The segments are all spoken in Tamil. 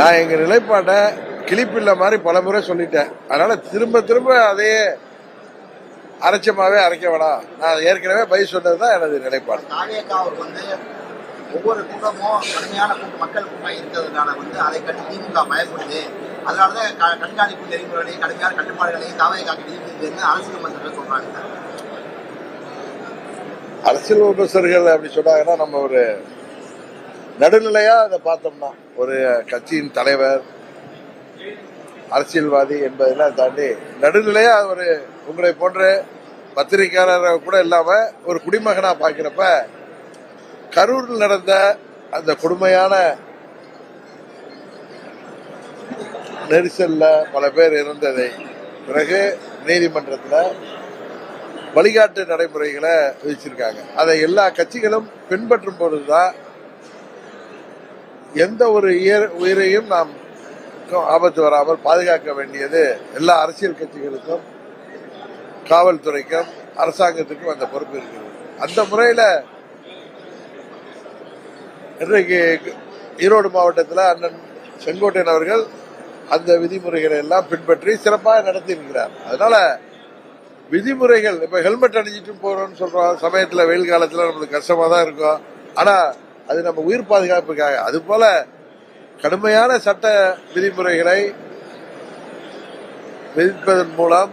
நான் எங்க நிலைப்பாட்டை கிளிப்பில்ல மாதிரி பல முறை சொல்லிட்டேன். அதனால திரும்ப திரும்ப அதையே அரைச்சமாவே அரைக்க வேணாம். நான் ஏற்கனவே பதில் சொன்னதுதான் எனது நிலைப்பாடு. ஒவ்வொரு கூட்டமும் கடுமையான கூட்டம் மக்கள் கூட்டம் இருக்கிறதுனால வந்து அதை கண்டு திமுக பயப்படுது. அதனாலதான் கண்காணிப்பு நெறிமுறைகளையும் கடுமையான கட்டுப்பாடுகளையும் தாவேக்காக்கு விதிக்குதுன்னு அரசு விமர்சகர்கள் சொல்றாங்க அரசியல் விமர்சகர்கள் அப்படி சொன்னாங்கன்னா நம்ம ஒரு நடுநிலையா அதை பார்த்தோம்னா ஒரு கட்சியின் தலைவர் அரசியல்வாதி என்பதெல்லாம் தாண்டி நடுநிலையா ஒரு உங்களை போன்ற பத்திரிகையாளராக கூட இல்லாம ஒரு குடிமகனா பார்க்குறப்ப கரூரில் நடந்த அந்த கொடுமையான நெரிசல்ல பல பேர் இறந்ததை பிறகு நீதிமன்றத்தில் வழிகாட்டு நடைமுறைகளை விதிச்சிருக்காங்க. அதை எல்லா கட்சிகளும் பின்பற்றும் பொழுதுதான் எந்த ஒரு உயிரையும் நாம் ஆபத்து வராமல் பாதுகாக்க வேண்டியது எல்லா அரசியல் கட்சிகளுக்கும் காவல்துறைக்கும் அரசாங்கத்துக்கும் அந்த பொறுப்பு இருக்கிறது. அந்த முறையில இன்றைக்கு ஈரோடு மாவட்டத்தில் அண்ணன் செங்கோட்டையன் அவர்கள் அந்த விதிமுறைகளை எல்லாம் பின்பற்றி சிறப்பாக நடத்தி இருக்கிறார். அதனால விதிமுறைகள் இப்போ ஹெல்மெட் அணிஞ்சிட்டு போறோம்னு சொல்றோம் சமயத்துல வெயில் காலத்துல நம்மளுக்கு கஷ்டமா தான் இருக்கும். ஆனா அது நம்ம உயிர் பாதுகாப்புக்காக. அது போல கடுமையான சட்ட விதிமுறைகளை விதிப்பதன் மூலம்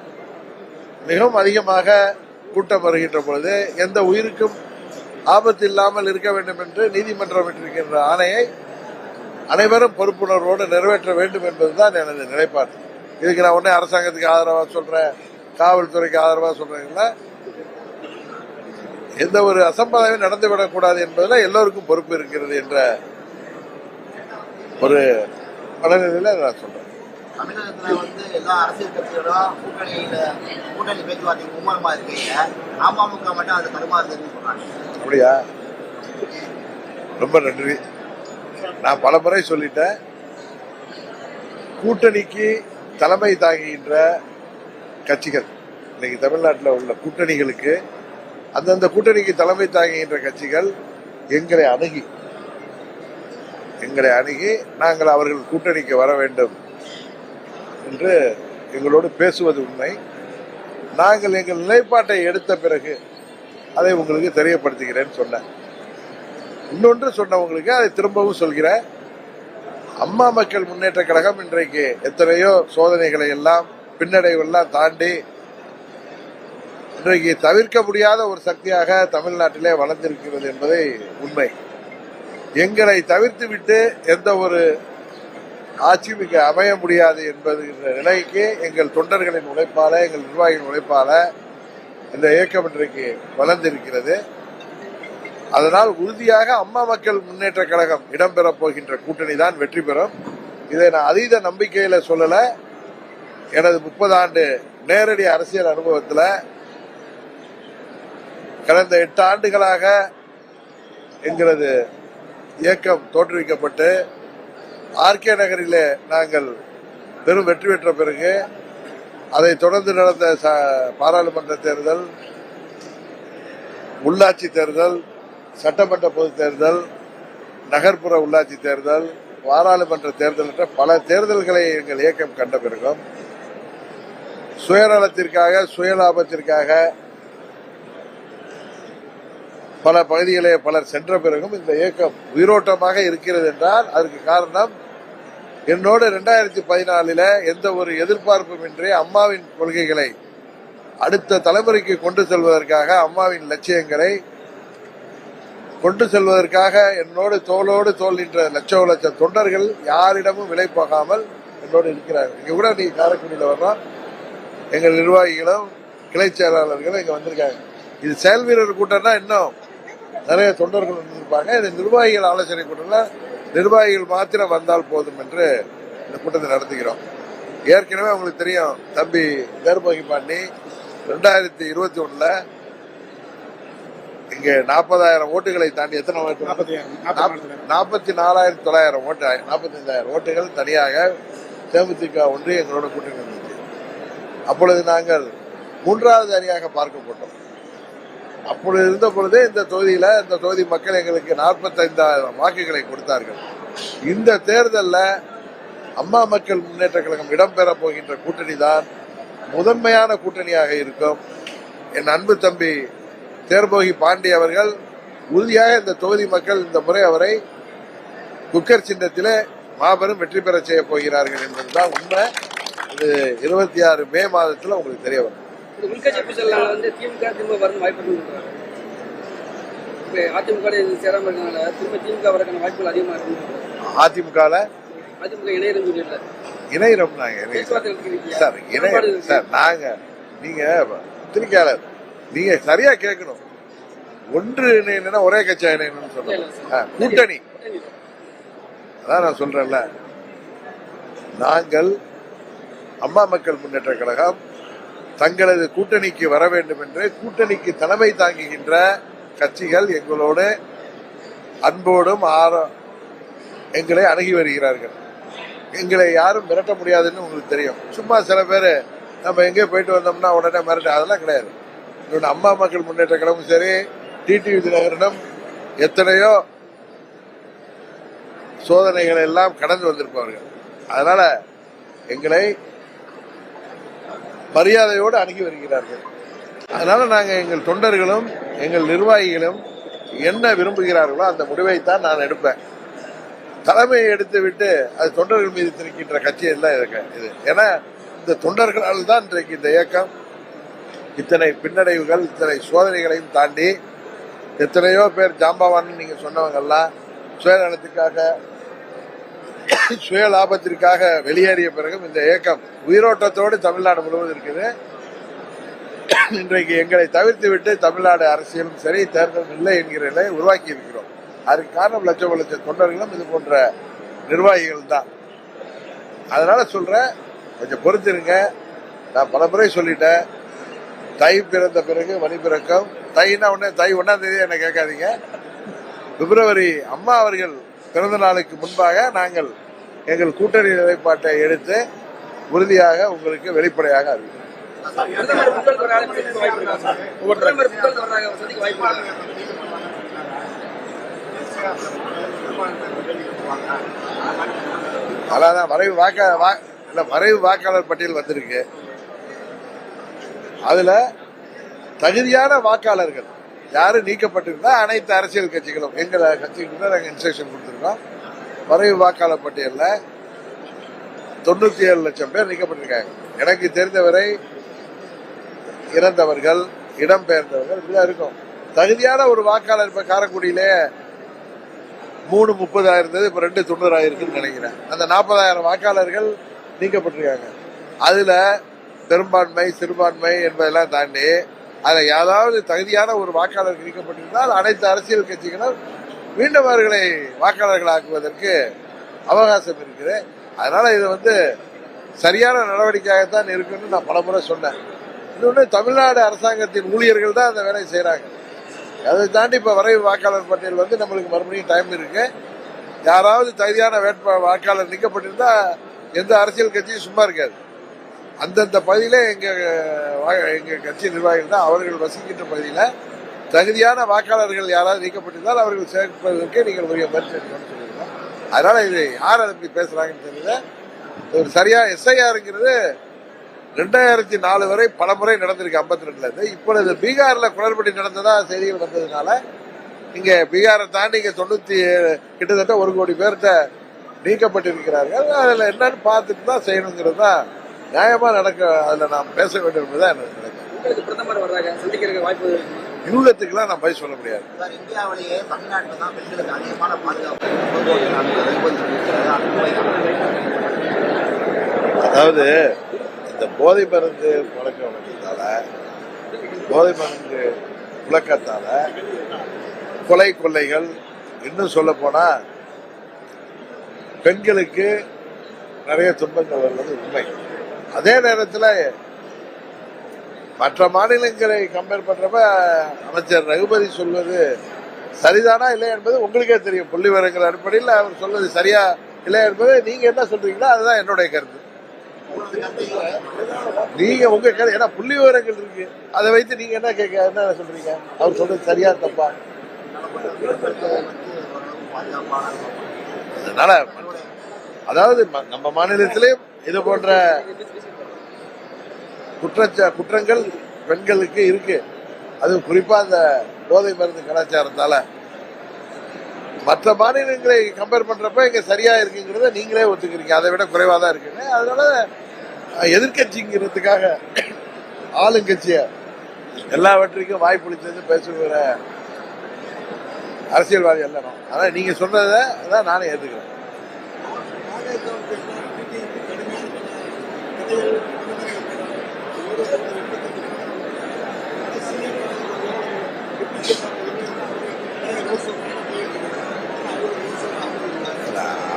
மிகவும் அதிகமாக கூட்டம் வருகின்ற பொழுது எந்த உயிருக்கும் ஆபத்து இல்லாமல் இருக்க வேண்டும் என்று நீதிமன்றம் விட்டிருக்கின்ற ஆணையை அனைவரும் பொறுப்புணர்வோடு நிறைவேற்ற வேண்டும் என்பதுதான் எனது நிலைப்பாடு. இதுக்கு நான் உடனே அரசாங்கத்துக்கு ஆதரவாக சொல்றேன் காவல்துறைக்கு ஆதரவாக சொல்றேன் எந்த ஒரு அசம்பாதமும் நடந்துவிடக் கூடாது என்பதில் எல்லோருக்கும் பொறுப்பு இருக்கிறது என்ற ஒரு மனநிலையில நான் சொல்றேன். தமிழகத்துல வந்து எல்லா அரசியல் கட்சிகளும் கூட்டணியில கூட்டணி பேச்சுவார்த்தை மும்மரமா இருக்கீங்க. அமமுக மட்டும் அது தடுமாறுதுன்னு சொல்றாங்க. அப்படியா? ரொம்ப நன்றி. நான் பல முறை சொல்லிட்டேன். கூட்டணிக்கு தலைமை தாங்குகின்ற கட்சிகள் இன்னைக்கு தமிழ்நாட்டில் உள்ள கூட்டணிகளுக்கு அந்தந்த கூட்டணிக்கு தலைமை தாங்குகின்ற கட்சிகள் எங்களை அணுகி எங்களை அணுகி நாங்கள் அவர்கள் கூட்டணிக்கு வர வேண்டும் என்று எங்களோடு பேசுவது உண்மை. நாங்கள் எங்கள் நிலைப்பாட்டை எடுத்த பிறகு அதை உங்களுக்கு தெரியப்படுத்துகிறேன்னு சொன்னேன். இன்னொன்று சொன்னவங்களுக்கு அதை திரும்பவும் சொல்கிறேன். அம்மா மக்கள் முன்னேற்ற கழகம் இன்றைக்கு எத்தனையோ சோதனைகளை எல்லாம் பின்னடைவெல்லாம் தாண்டி இன்றைக்கு தவிர்க்க முடியாத ஒரு சக்தியாக தமிழ்நாட்டிலே வளர்ந்திருக்கிறது என்பதை உண்மை. எங்களை தவிர்த்து விட்டு எந்த ஒரு ஆட்சியும் இங்கு அமைய முடியாது என்பது நிலைக்கு எங்கள் தொண்டர்களின் உழைப்பால எங்கள் நிர்வாகிகளின் உழைப்பால இந்த இயக்கம் இன்றைக்கு வளர்ந்திருக்கிறது. அதனால் உறுதியாக அம்மா மக்கள் முன்னேற்ற கழகம் இடம்பெறப் போகின்ற கூட்டணி தான் வெற்றி பெறும். இதை நான் அதீத நம்பிக்கையில் சொல்லலை. எனது முப்பது ஆண்டு நேரடி அரசியல் அனுபவத்தில் கடந்த எட்டு ஆண்டுகளாக எங்களது இயக்கம் தோற்றுவிக்கப்பட்டு ஆர்கே நகரிலே நாங்கள் பெரும் வெற்றி பெற்ற பிறகு அதை தொடர்ந்து நடந்த பாராளுமன்ற தேர்தல் உள்ளாட்சி தேர்தல் சட்டமன்ற பொதுத் தேர்தல் நகர்ப்புற உள்ளாட்சி தேர்தல் பாராளுமன்ற தேர்தல் என்ற பல தேர்தல்களை எங்கள் இயக்கம் கண்ட பிறகும் சுயநலத்திற்காக சுயலாபத்திற்காக பல பகுதிகளே பலர் சென்ற பிறகும் இந்த இயக்கம் உயிரோட்டமாக இருக்கிறது என்றால் அதற்கு காரணம் என்னோடு ரெண்டாயிரத்தி பதினாலில் எந்த ஒரு எதிர்பார்ப்பும் இன்றி அம்மாவின் கொள்கைகளை அடுத்த தலைமுறைக்கு கொண்டு செல்வதற்காக அம்மாவின் லட்சியங்களை கொண்டு செல்வதற்காக என்னோடு தோளோடு தோல் நின்ற லட்ச லட்ச தொண்டர்கள் யாரிடமும் விலை போகாமல் என்னோடு இருக்கிறார்கள். இங்கே கூட நீ காரைக்குடியில் வர்றோம் எங்கள் நிர்வாகிகளும் கிளை செயலாளர்களும் இங்க வந்திருக்காங்க. இது செயல் வீரர் கூட்டம்னா இன்னும். நிறைய தொண்டர்கள் வந்திருப்பாங்க இது நிர்வாகிகள் ஆலோசனை கூட்டம்ல நிர்வாகிகள் மாத்திரம் வந்தால் போதும் என்று இந்த கூட்டத்தை நடத்துகிறோம். ஏற்கனவே உங்களுக்கு தெரியும் தம்பி தேர்போகி பாண்டி ரெண்டாயிரத்தி இருபத்தி ஒண்ணுல இங்க நாற்பதாயிரம் ஓட்டுகளை தாண்டி எத்தனை ஓட்டு? நாற்பத்தி நாலாயிரத்தி தொள்ளாயிரம் ஓட்டு நாற்பத்தி ஐந்தாயிரம் ஓட்டுகள் தனியாக தேமுதிக ஒன்று எங்களோட கூட்டணி இருந்துச்சு. அப்பொழுது நாங்கள் மூன்றாவது அணியாக பார்க்கப்பட்டோம். அப்படி இருந்த பொழுதே இந்த தொகுதியில் இந்த தொகுதி மக்கள் எங்களுக்கு நாற்பத்தைந்தாயிரம் வாக்குகளை கொடுத்தார்கள். இந்த தேர்தலில் அம்மா மக்கள் முன்னேற்ற கழகம் இடம்பெற போகின்ற கூட்டணி தான் முதன்மையான கூட்டணியாக இருக்கும். என் அன்பு தம்பி தேர்போகி பாண்டி அவர்கள் உறுதியாக இந்த தொகுதி மக்கள் இந்த முறை அவரை குக்கர் சின்னத்திலே மாபெரும் வெற்றி பெற செய்ய போகிறார்கள் என்பதுதான் உண்மை. இது இருபத்தி ஆறு மே மாதத்தில் உங்களுக்கு தெரிய வரும். இந்த உள்கட்சி பூசல்னால வந்து திமுக திரும்ப வரணும் வாய்ப்பு இப்போ அதிமுக இது சேராம இருக்கனால திரும்ப திமுக வரக்கான வாய்ப்புகள் அதிகமாக இருக்கும் அதிமுகல அதிமுக இணையரும் சொல்லிடல. இணையிறோம் நாங்க இணையிறோம். பேச்சுவார்த்தை இருக்கிறீங்க சார் இணைய சார் நாங்க நீங்க பத்திரிக்கையாளர் நீங்க சரியா கேட்கணும். ஒன்று இணையணும்னா ஒரே கட்சியா இணையணும்னு ஆ, கூட்டணி. அதான் நான் சொல்றேன்ல. நாங்கள் அம்மா மக்கள் முன்னேற்ற கழகம் தங்களது கூட்டணிக்கு வர வேண்டும் என்று கூட்டணிக்கு தலைமை தாங்குகின்ற கட்சிகள் எங்களோடு அன்போடும் ஆர எங்களை அணுகி வருகிறார்கள். எங்களை யாரும் மிரட்ட முடியாதுன்னு உங்களுக்கு தெரியும். சும்மா சில பேர் நம்ம எங்கேயோ போயிட்டு வந்தோம்னா உடனே மிரட்ட அதெல்லாம் கிடையாது. என்னோட அம்மா மக்கள் முன்னேற்ற கழகம் சரி டிடிவி தினகரனும் எத்தனையோ சோதனைகளை எல்லாம் கடந்து வந்திருப்பவர்கள். அதனால எங்களை மரியாதையோடு அணுகி வருகிறார்கள். அதனால நாங்கள் எங்கள் தொண்டர்களும் எங்கள் நிர்வாகிகளும் என்ன விரும்புகிறார்களோ அந்த முடிவைத்தான் நான் எடுப்பேன். தலைமையை எடுத்து விட்டு அது தொண்டர்கள் மீது திணிக்கின்ற கட்சியில் தான் இருக்கு இது. ஏன்னா இந்த தொண்டர்களால் தான் இன்றைக்கு இந்த இயக்கம். இத்தனை பின்னடைவுகள் இத்தனை சோதனைகளையும் தாண்டி எத்தனையோ பேர் ஜாம்பவான் நீங்கள் சொன்னவங்கெல்லாம் சுயநலத்துக்காக சுய லாபத்திற்காக வெளியேறிய பிறகும் இந்த இயக்கம் உயிரோட்டத்தோடு தமிழ்நாடு முழுவதும் இருக்குது. இன்றைக்கு எங்களை தவிர்த்து விட்டு தமிழ்நாடு அரசியலும் சரி தேர்தலும் இல்லை என்கிற நிலையை உருவாக்கி இருக்கிறோம். அதுக்கு காரணம் லட்சம் லட்சம் தொண்டர்களும் இது போன்ற நிர்வாகிகள் தான். அதனால சொல்றேன் கொஞ்சம் பொறுத்திருங்க. நான் பல முறை சொல்லிட்டேன். தை பிறந்த பிறகு மணி பிறக்கம். தைனா உடனே தை ஒன்னாம் தேதி என்ன கேட்காதீங்க. பிப்ரவரி அம்மா அவர்கள் பிறந்த நாளுக்கு முன்பாக நாங்கள் எங்கள் கூட்டணி நிலைப்பாட்டை எடுத்து உறுதியாக உங்களுக்கு வெளிப்படையாக அறிவிக்கிறோம். அதான் வரைவு வாக்க வா- இல்ல வரைவு வாக்காளர் பட்டியல் வந்திருக்கு. அதுல தகுதியான வாக்காளர்கள் யாரும் நீக்கப்பட்டிருந்தா அனைத்து அரசியல் கட்சிகளும் எங்கள் கட்சிகளுக்கு தான் நாங்கள் இன்ஸ்ட்ரக்ஷன் கொடுத்துருக்கோம். வரைவு வாக்காளர் பட்டியலில் தொண்ணூத்தி ஏழு லட்சம் பேர் நீக்கப்பட்டிருக்காங்க. எனக்கு தெரிந்தவரை இறந்தவர்கள் இடம்பெயர்ந்தவர்கள் இப்படிதான் இருக்கும். தகுதியான ஒரு வாக்காளர் இப்போ காரைக்குடியிலே மூணு முப்பதாயிரம் இருந்தது இப்போ ரெண்டு தொண்ணூறாயிருக்குன்னு நினைக்கிறேன். அந்த நாற்பதாயிரம் வாக்காளர்கள் நீக்கப்பட்டிருக்காங்க. அதில் பெரும்பான்மை சிறுபான்மை என்பதெல்லாம் தாண்டி அதில் ஏதாவது தகுதியான ஒரு வாக்காளர் நீக்கப்பட்டிருந்தால் அனைத்து அரசியல் கட்சிகளும் மீண்டும் அவர்களை வாக்காளர்கள் ஆக்குவதற்கு அவகாசம் இருக்குது அதனால் இது வந்து சரியான நடவடிக்கையாகத்தான் இருக்குன்னு நான் பலமுறை சொன்னேன். இன்னொன்று தமிழ்நாடு அரசாங்கத்தின் ஊழியர்கள் தான் அந்த வேலையை செய்கிறாங்க அதை தாண்டி இப்போ வரைவு வாக்காளர் பட்டியல் வந்து நம்மளுக்கு மறுபடியும் டைம் இருக்கு. யாராவது தகுதியான வேட்பா வாக்காளர் நிற்கப்பட்டிருந்தால் எந்த அரசியல் கட்சியும் சும்மா இருக்காது. அந்தந்த பகுதியில் எங்கள் எங்கள் கட்சி நிர்வாகிகள் தான் அவர்கள் வசிக்கின்ற பகுதியில் தகுதியான வாக்காளர்கள் யாராவது நீக்கப்பட்டிருந்தால் அவர்கள் சேர்ப்பதற்கு நீங்கள் உரிய முயற்சி எடுக்கணும்னு சொல்லியிருக்கோம். அதனால் இது யார் அதை பற்றி பேசுகிறாங்கன்னு தெரியல. ஒரு சரியாக எஸ்ஐஆருங்கிறது ரெண்டாயிரத்தி நாலு வரை பல முறை நடந்திருக்கு ஐம்பத்தி ரெண்டுல இருந்து. இப்பொழுது பீகார்ல குளறுபடி நடந்ததா செய்திகள் வந்ததுனால இங்க பீகாரை தாண்டி இங்க தொண்ணூத்தி ஏழு கிட்டத்தட்ட ஒரு கோடி பேர்கிட்ட நீக்கப்பட்டிருக்கிறார்கள். அதில் என்னன்னு பார்த்துட்டு தான் செய்யணுங்கிறது தான் நியாயமா நடக்க அதுல நாம் பேச வேண்டும் என்பதுதான் எனக்கு நினைக்கிறேன் உங்களுக்கு பிரதமர் வர்றாங்க சந்திக்கிறதுக்கு வாய்ப்பு இருக்குமா? யூகத்துக்கெல்லாம் நான் பதில் சொல்ல முடியாது. சார் இந்தியாவிலேயே தமிழ்நாட்டில் தான் பெண்களுக்கு அதிகமான பாதுகாப்பு அதாவது இந்த போதை மருந்து பழக்க வழக்கத்தால போதை மருந்து புழக்கத்தால கொலை கொள்ளைகள் இன்னும் சொல்ல போனா பெண்களுக்கு நிறைய துன்பங்கள் வருவது உண்மை. அதே நேரத்தில் மற்ற மாநிலங்களை கம்பேர் பண்றப்ப அமைச்சர் ரகுபதி சொல்வது சரிதானா இல்லை என்பது உங்களுக்கே தெரியும். புள்ளி விவரங்கள் அடிப்படையில் அவர் சொல்வது சரியா இல்லை என்பது நீங்க என்ன சொல்றீங்களோ அதுதான் என்னுடைய கருத்து. நீங்க உங்க கருத்து ஏன்னா புள்ளி விவரங்கள் இருக்கு. அதை வைத்து நீங்க என்ன கேட்க என்ன சொல்றீங்க? அவர் சொல்றது சரியா தப்பா? அதனால அதாவது நம்ம மாநிலத்திலேயே இது போன்ற குற்றச்ச குற்றங்கள் பெண்களுக்கு இருக்கு. அது குறிப்பா அந்த போதை மருந்து கலாச்சாரத்தால. மற்ற மாநிலங்களை கம்பேர் பண்றப்ப இங்க சரியா இருக்குங்கிறத நீங்களே ஒத்துக்கிறீங்க. அதை விட குறைவா தான் இருக்குன்னு. அதனால எதிர்கட்சிங்கிறதுக்காக எதிர்க்கட்சிங்கிறதுக்காக ஆளுங்கட்சிய எல்லாவற்றுக்கும் வாய்ப்புளிச்சது பேசுகிற அரசியல்வாதி அல்ல நான். ஆனா நீங்க சொன்னதை தான் நானே ஏற்றுக்கிறேன்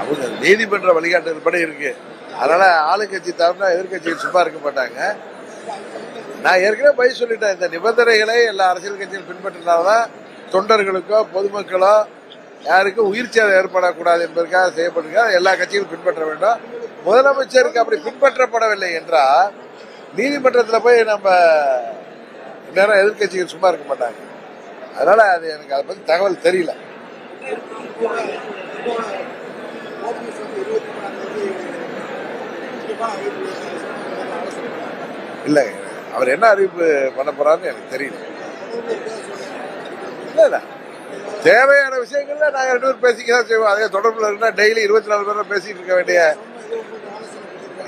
அவங்க நீதிமன்ற வழிகாட்டுதல்படி இருக்கு. அதனால ஆளுங்கட்சி தவிர எதிர்கட்சிகள் சும்மா இருக்க மாட்டாங்க. நான் ஏற்கனவே பதில் சொல்லிட்டேன் இந்த நிபந்தனைகளை எல்லா அரசியல் கட்சிகள் பின்பற்றினால்தான் தொண்டர்களுக்கோ பொதுமக்களோ யாருக்கும் உயிர் சேதம் ஏற்படக்கூடாது என்பதற்காக செய்யப்பட்டிருக்க எல்லா கட்சிகளும் பின்பற்ற வேண்டும். முதலமைச்சருக்கு அப்படி பின்பற்றப்படவில்லை என்றால் நீதிமன்றத்தில் போய் நம்ம நேரம் எதிர்கட்சிகள் சும்மா இருக்க மாட்டாங்க. அதனால அது எனக்கு அதை பற்றி தகவல் தெரியல. இல்லை அவர் என்ன அறிவிப்பு பண்ண போறாருன்னு எனக்கு தெரியல. இல்ல தேவையான விஷயங்கள்ல நாங்க ரெண்டு பேரும் பேசிக்க தான் செய்வோம். அதே தொடர்பில் இருந்தா டெய்லி இருபத்தி நாலு பேரும் பேசிட்டு இருக்க வேண்டிய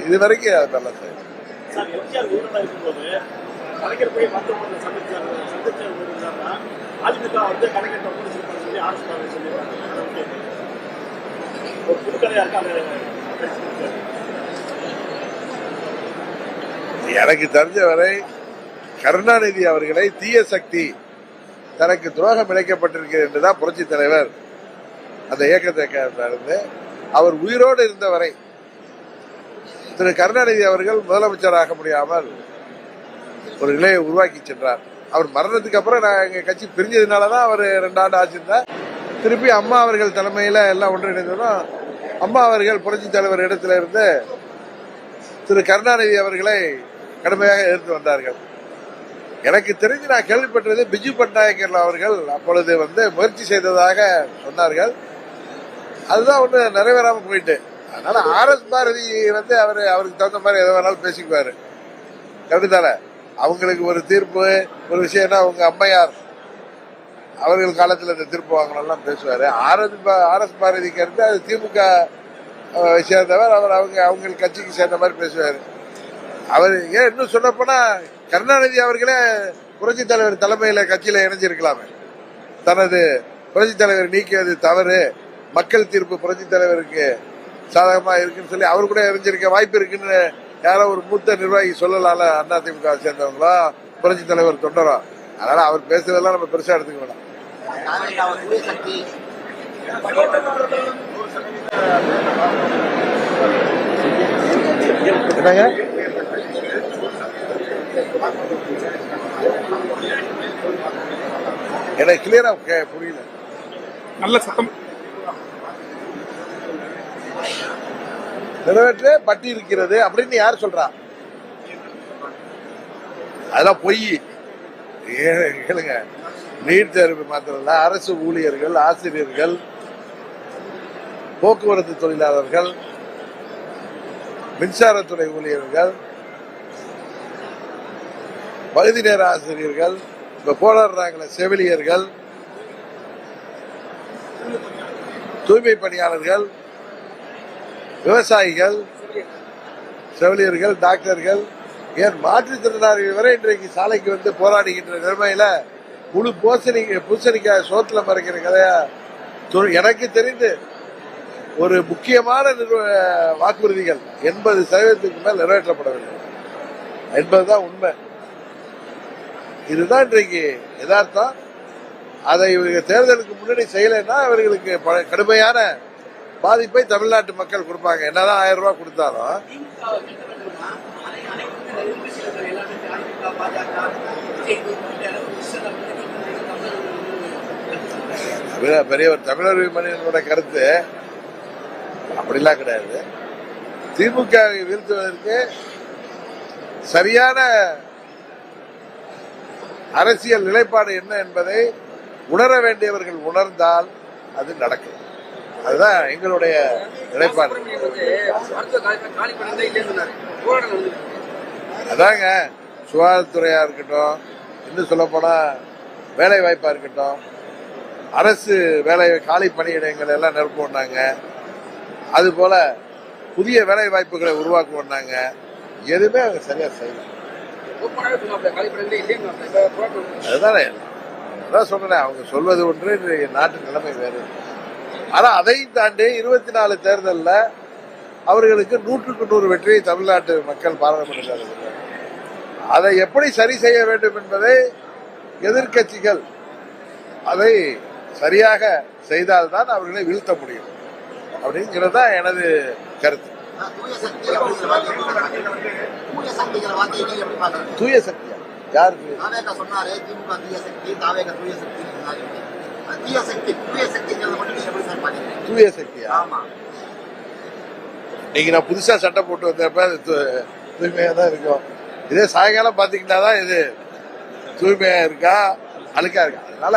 இது வரைக்கும் அது நல்லா பேசிட்டு எனக்கு தெரிஞ்ச வரை கருணாநிதி அவர்களை தீய சக்தி தனக்கு துரோகம் இழைக்கப்பட்டிருக்கிறது என்றுதான் புரட்சி தலைவர் அந்த இயக்கத்தை இருந்து அவர் உயிரோடு இருந்த வரை திரு கருணாநிதி அவர்கள் முதலமைச்சராக முடியாமல் ஒரு நிலையை உருவாக்கி சென்றார். அவர் மரணத்துக்கு அப்புறம் நான் எங்க கட்சி பிரிஞ்சதுனாலதான் அவர் ரெண்டு ஆண்டு ஆச்சிருந்தார் திருப்பி அம்மா அவர்கள் தலைமையில எல்லாம் ஒன்றிணைந்ததும் அம்மா அவர்கள் புரட்சி தலைவர் இடத்துல இருந்து திரு கருணாநிதி அவர்களை கடுமையாக எதிர்த்து வந்தார்கள். எனக்கு தெரிஞ்சு நான் கேள்விப்பட்டது பிஜு பட்நாயக்கர் அவர்கள் அப்பொழுது வந்து முயற்சி செய்ததாக சொன்னார்கள். அதுதான் ஒன்று நிறைவேறாமல் போயிட்டு. அதனால ஆர் எஸ் பாரதி வந்து அவர் அவருக்கு தகுந்த மாதிரி எதை வேணாலும் பேசிக்குவாரு. கவிதால அவங்களுக்கு ஒரு தீர்ப்பு ஒரு விஷயம்னா அவங்க அம்மையார் அவர்கள் காலத்தில் இந்த தீர்ப்பு வாங்கணும்லாம் பேசுவார். ஆர் எஸ் ஆர் எஸ் பாரதிக்கு இருந்து அது திமுக சேர்ந்தவர் அவர் அவங்க அவங்க கட்சிக்கு சேர்ந்த மாதிரி பேசுவார். அவர் ஏன் இன்னும் சொல்லப்போனால் கருணாநிதி அவர்களே புரட்சி தலைவர் தலைமையில் கட்சியில் இணைஞ்சிருக்கலாமே. தனது புரட்சி தலைவர் நீக்கியது தவறு. மக்கள் தீர்ப்பு புரட்சி தலைவருக்கு சாதகமா இருக்குன்னு சொல்லி அவர் கூட இணைஞ்சிருக்க வாய்ப்பு இருக்குன்னு யாரோ ஒரு மூத்த நிர்வாகி சொல்லலாம்ல அண்ணா திமுக சேர்ந்தவங்களோ? புரட்சி தலைவர் தொண்டரோ? அதனால அவர் பேசுறதெல்லாம் நம்ம பெருசா எடுத்துக்க வேண்டாம் என்னங்க? எனக்கு கிளியரா புரியல. நல்ல சத்தம். நிறைவேற்ற பட்டி இருக்கிறது அப்படின்னு யார் சொல்றா? அதெல்லாம் பொய். கேளுங்க. நீட் தேர்வு மாத்திரம் இல்ல அரசு ஊழியர்கள் ஆசிரியர்கள் போக்குவரத்து தொழிலாளர்கள் மின்சாரத்துறை ஊழியர்கள் பகுதி நேர ஆசிரியர்கள் இப்ப போராடுறாங்கள செவிலியர்கள் தூய்மை பணியாளர்கள் விவசாயிகள் செவிலியர்கள் டாக்டர்கள் ஏன் மாற்றுத்திறனாளிகள் வரை இன்றைக்கு சாலைக்கு வந்து போராடுகின்ற நிலைமையில முழு பூசணி பூசணிக்காய் சோத்துல மறைக்கிற கதையா எனக்கு தெரிந்து ஒரு முக்கியமான வாக்குறுதிகள் எண்பது சதவீதத்துக்கு மேல் நிறைவேற்றப்படவில்லை. என்பதுதான் உண்மை. இதுதான் இன்றைக்கு யதார்த்தம். அதை இவர்கள் தேர்தலுக்கு முன்னாடி செய்யலைன்னா இவர்களுக்கு ப- கடுமையான பாதிப்பை தமிழ்நாட்டு மக்கள் கொடுப்பாங்க. என்னதான் ஆயிரம் ரூபாய் கொடுத்தாலும் பெரிய பெரியவர் தமிழர் மனிதனோட கருத்து அப்படிலாம் கிடையாது. திமுக வீழ்த்துவதற்கு சரியான அரசியல் நிலைப்பாடு என்ன என்பதை உணர வேண்டியவர்கள் உணர்ந்தால் அது நடக்கும். அதுதான் எங்களுடைய நிலைப்பாடு. அதாங்க சுகாதாரத்துறையா இருக்கட்டும் இன்னும் சொல்லப்போனால் வேலை வாய்ப்பா இருக்கட்டும் அரசு வேலை காலி பணியிடங்கள் எல்லாம் நிரப்புனாங்க அது போல புதிய வேலை வாய்ப்புகளை உருவாக்குவோம்னாங்க. எதுவுமே அவங்க சரியா செய்யல. அதுதானே அதான் சொல்றேன் அவங்க சொல்வது ஒன்று நாட்டு நிலைமை வேறு. ஆனா அதையும் தாண்டி இருபத்தி நாலு தேர்தல்ல அவர்களுக்கு நூற்றுக்கு நூறு வெற்றியை தமிழ்நாட்டு மக்கள் பாராளுமன்றத்தில். அதை எப்படி சரி செய்ய வேண்டும் என்பதை எதிர்க்கட்சிகள் அதை சரியாக செய்தால்தான் அவர்களை வீழ்த்த முடியும். அப்படிங்கிறது தான் எனது கருத்து. தூய சக்தியா? யாருக்கு? தூய சக்தி தாவேகா தூய சக்தி சொன்னாரு அது தூய சக்தி தூய சக்திங்கிறத மட்டும் நீங்க எப்படி சார் பாக்குறீங்க தூய சக்தியா? ஆமா. இன்னைக்கு நான் புதுசா சட்டை போட்டு வந்தப்ப அது தூய்மையா தான் இருக்கும். இதே சாயங்காலம் பாத்தீங்கன்னா தான் இது தூய்மையா இருக்கா அழுக்கா இருக்கா? அதனால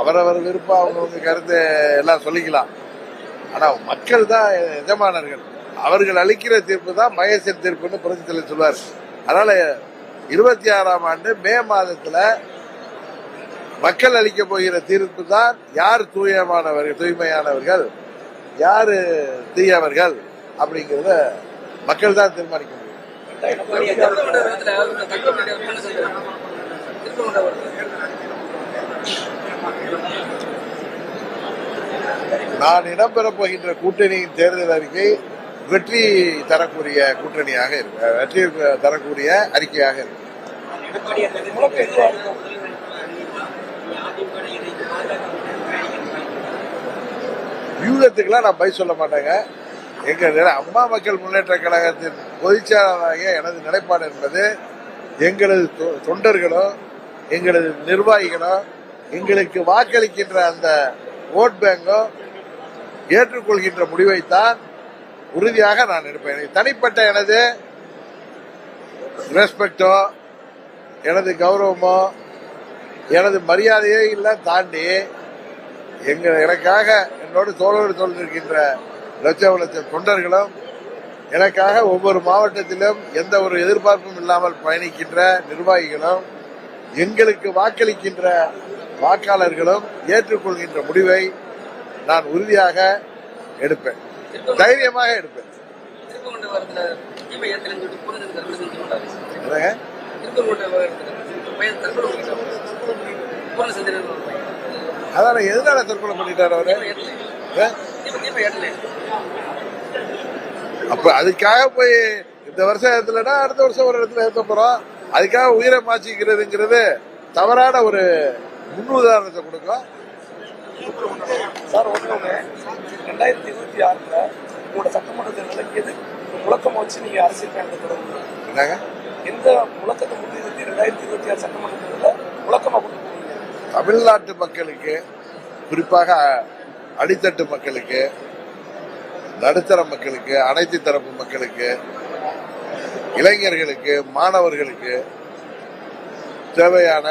அவரவர் விருப்பம் அவங்கவுங்க கருத்து எல்லாம் சொல்லிக்கலாம். ஆனா மக்கள் தான் எஜமானர்கள். அவர்கள் அளிக்கிற தீர்ப்பு தான் மகேசன் தீர்ப்புன்னு புரட்சித்தலைவர் சொல்வார் அதனால இருபத்தி ஆறாம் ஆண்டு மே மாதத்துல மக்கள் அளிக்க போகிற தீர்ப்பு தான் யார் தூயமானவர்கள் தூய்மையானவர்கள் யார் தீயவர்கள் அப்படிங்கிறத மக்கள் தான் தீர்மானிக்க முடியும். நான் இடம்பெறப் போகின்ற கூட்டணியின் தேர்தல் அறிக்கை வெற்றி தரக்கூடிய கூட்டணியாக இருக்கு. வெற்றி தரக்கூடிய அறிக்கையாக இருக்கு. வியூகத்துக்கெல்லாம் நான் பை சொல்ல மாட்டேங்க. எங்கள் அம்மா மக்கள் முன்னேற்ற கழகத்தின் பொதுச்செயலாளராக எனது நிலைப்பாடு என்பது எங்களது தொ- எங்களது நிர்வாகிகளோ எங்களுக்கு வாக்களிக்கின்ற அந்த ஓட் பேங்கோ ஏற்றுக்கொள்கின்ற முடிவைத்தான் உறுதியாக நான் எடுப்பேன். எனக்கு தனிப்பட்ட எனது ரெஸ்பெக்டோ எனது கௌரவமோ எனது மரியாதையோ எல்லாம் தாண்டி எங்க எனக்காக என்னோடு தோளோடு தோல் இருக்கின்ற லட்சம் லட்சம் தொண்டர்களும் எனக்காக ஒவ்வொரு மாவட்டத்திலும் எந்த ஒரு எதிர்பார்ப்பும் இல்லாமல் பயணிக்கின்ற நிர்வாகிகளும் எங்களுக்கு வாக்களிக்கின்ற வாக்காளர்களும் ஏற்றுக்கொள்கின்ற முடிவை நான் உறுதியாக எடுப்பேன் தைரியமாக எடுப்பேன் என்னங்க? அதான் எதனால தற்கொலை பண்ணிட்டாரு அவரு? அப்ப அதுக்காக போய் இந்த வருஷம் ஏத்தலைன்னா அடுத்த வருஷம் ஒரு இடத்துல ஏத்த போறோம். அதுக்காக உயிரை மாச்சிக்கிறதுங்கிறது தவறான ஒரு முன்னுதாரணத்தை கொடுக்கும். சார் ஒன்று ரெண்டாயிரத்தி இருபத்தி ஆறுல உங்களோட சட்டமன்ற தேர்தலுக்கு எது முழக்கம் வச்சு நீங்க அரசியல் பயணத்தை தொடங்குங்க என்னங்க? எந்த முழக்கத்தை முன்னிறுத்தி ரெண்டாயிரத்தி இருபத்தி ஆறு சட்டமன்ற தேர்தலில் தமிழ்நாட்டு மக்களுக்கு குறிப்பாக அடித்தட்டு மக்களுக்கு நடுத்தர மக்களுக்கு அனைத்து தரப்பு மக்களுக்கு இளைஞர்களுக்கு மாணவர்களுக்கு தேவையான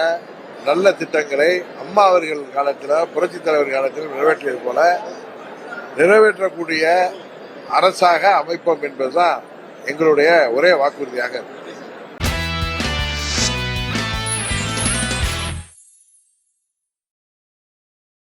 நல்ல திட்டங்களை அம்மா அவர்கள் காலத்தில் புரட்சி தலைவர் காலத்தில் நிறைவேற்றியது போல நிறைவேற்றக்கூடிய அரசாக அமைப்போம் என்பதுதான் எங்களுடைய ஒரே வாக்குறுதியாக இருக்கு.